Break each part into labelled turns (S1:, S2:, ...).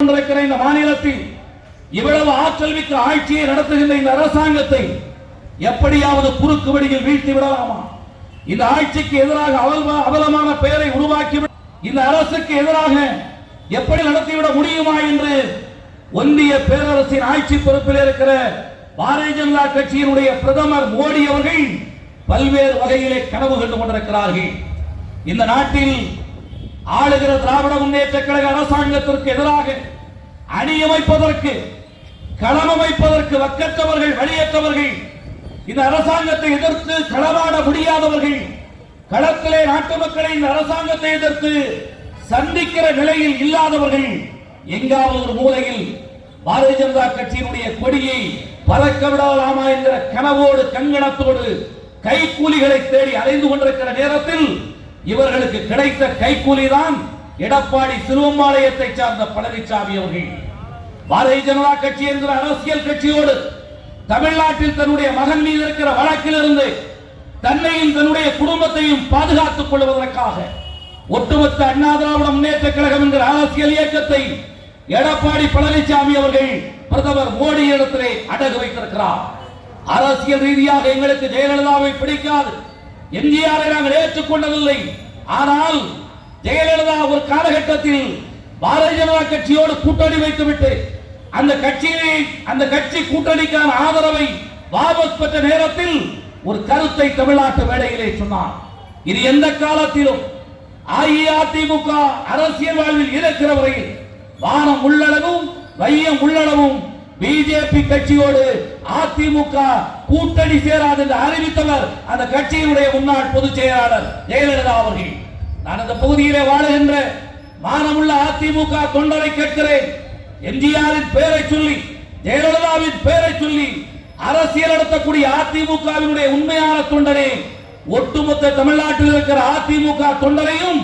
S1: கொண்டிருக்கிற இந்த மாநிலத்தில் இவ்வளவு ஆற்றல் மிக்க ஆட்சியை நடத்துகின்ற இந்த அரசாங்கத்தை எப்படியாவது குறுக்கு வழியில் வீழ்த்தி விடலாமா? இந்த ஆட்சிக்கு எதிராக அவலமான பெயரை உருவாக்கி இந்த அரசுக்கு எதிராக எப்படி நடத்திவிட முடியுமா என்று ஒன்றிய பேரரசின் ஆட்சி பொறுப்பில் இருக்கிற பாரதிய ஜனதா கட்சியினுடைய பிரதமர் மோடி அவர்கள் பல்வேறு வகையிலே கனவு கண்டு கொண்டிருக்கிறார்கள். இந்த நாட்டில் ஆளுகிற திராவிட முன்னேற்ற கழக அரசாங்கத்திற்கு எதிராக அணியமைப்பதற்கு களமமைப்பதற்கு வக்கற்றவர்கள் வழியற்றவர்கள் இந்த அரசாங்கத்தை எதிர்த்து களமாட முடியாதவர்கள் களத்திலே நாட்டு மக்களை இந்த அரசாங்கத்தை எதிர்த்து சந்திக்கிற நிலையில் இல்லாதவர்கள் எங்காவது ஒரு மூலையில் பாரதிய ஜனதா கட்சியினுடைய கொடியை பறக்க விடலாமா என்கிற கனவோடு கங்கணத்தோடு கைக்கூலிகளை தேடி அலைந்து கொண்டிருக்கிற நேரத்தில் இவர்களுக்கு கிடைத்த கைக்கூலிதான் எடப்பாடி சிறுவம்பாளையத்தை சார்ந்த பழனிசாமி அவர்கள். பாரதிய ஜனதா கட்சி என்கிற அரசியல் கட்சியோடு தமிழ்நாட்டில் தன்னுடைய மகன் மீது இருக்கிற வழக்கிலிருந்து தன்னையும் தன்னுடைய குடும்பத்தையும் பாதுகாத்துக் கொள்வதற்காக ஒட்டுமொத்த அண்ணா திராவிட முன்னேற்ற கழகம் என்கிற அரசியல் இயக்கத்தை எடப்பாடி பழனிசாமி அவர்கள் பிரதமர் மோடி இடத்திலே அடகு வைத்திருக்கிறார். அரசியல் ரீதியாக எங்களுக்கு ஜெயலலிதாவை பிடிக்காது. எம்ஜிஆரை நாங்கள் ஏற்றுக்கொண்டதில்லை. ஆனால் ஜெயலலிதா ஒரு காலகட்டத்தில் பாரதிய ஜனதா கட்சியோடு கூட்டணி வைத்துவிட்டு அந்த கட்சியை அந்த கட்சி கூட்டணிக்கான ஆதரவை வாபஸ் பெற்ற நேரத்தில் ஒரு கருத்தை தமிழ்நாட்டு மேடையிலே சொன்னார். இது எந்த காலத்திலும் அஇஅதிமுக அரசியல் வாழ்வில் இருக்கிற வரையில் வானம் உள்ளளவும் வையம் உள்ளளவும் பிஜேபி கட்சியோடு அதிமுக கூட்டணி சேராது என்று அறிவித்தவர் அந்த கட்சியினுடைய முன்னாள் பொதுச் செயலாளர் ஜெயலலிதா அவர்கள். நான் அந்த பகுதியிலே வாழுகின்ற மானமுள்ள அதிமுக தொண்டரை கேட்கிறேன். எம்ஜிஆரின் பெயரை சொல்லி ஜெயலலிதாவின் பெயரை சொல்லி அரசியல் நடத்தக்கூடிய அதிமுகவினுடைய உண்மையான தொண்டனே ஒட்டுமொத்த தமிழ்நாட்டில் இருக்கிற அதிமுக தொண்டரையும்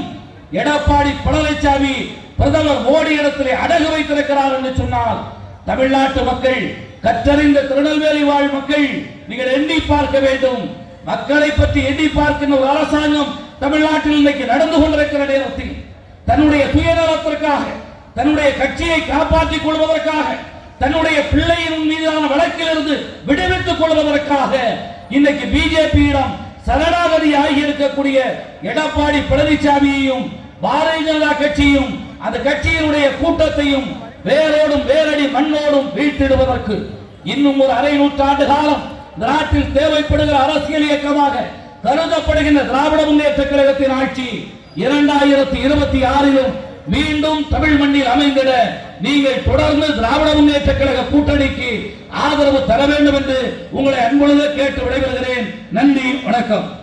S1: எடப்பாடி பழனிசாமி பிரதமர் மோடி இடத்திலே அடகு வைத்திருக்கிறார் என்று சொன்னால் தமிழ்நாட்டு மக்கள் கற்றறிந்த திருநெல்வேலி வாழ் மக்கள் நீங்கள் எண்ணி பார்க்க வேண்டும். மக்களை பற்றி எண்ணி பார்க்கின்ற ஒரு அரசாங்கம் தமிழ்நாட்டில் இன்னைக்கு நடந்து கொண்டிருக்கிற நேரத்தில் தன்னுடைய சுயநலத்திற்காக தன்னுடைய கட்சியை காப்பாற்றிக் கொள்வதற்காக தன்னுடைய பிள்ளையின் மீதான வழக்கிலிருந்து விடுவித்துக் கொள்வதற்காக இன்னைக்கு பிஜேபியிடம் சரணாகதி ஆகி இருக்கக்கூடிய எடப்பாடி பழனிசாமியையும் பாரதிய ஜனதா கட்சியும் அந்த கட்சியினுடைய கூட்டத்தையும் வேரோடும் வேரடி மண்ணோடும் வீழ்த்திடுவதற்கு இன்னும் ஒரு அரை நூற்றாண்டு காலம் நாட்டில் தேவைப்படுகிற அரசியல் இயக்கமாக கருதப்படுகின்ற திராவிட முன்னேற்ற கழகத்தின் ஆட்சி இரண்டாயிரத்தி இருபத்தி ஆறிலும் மீண்டும் தமிழ் மண்ணில் அமைந்திட நீங்கள் தொடர்ந்து திராவிட முன்னேற்ற கழக கூட்டணிக்கு ஆதரவு தர வேண்டும் என்று உங்களை அன்பொழுது கேட்டு விடைபெறுகிறேன். நன்றி வணக்கம்.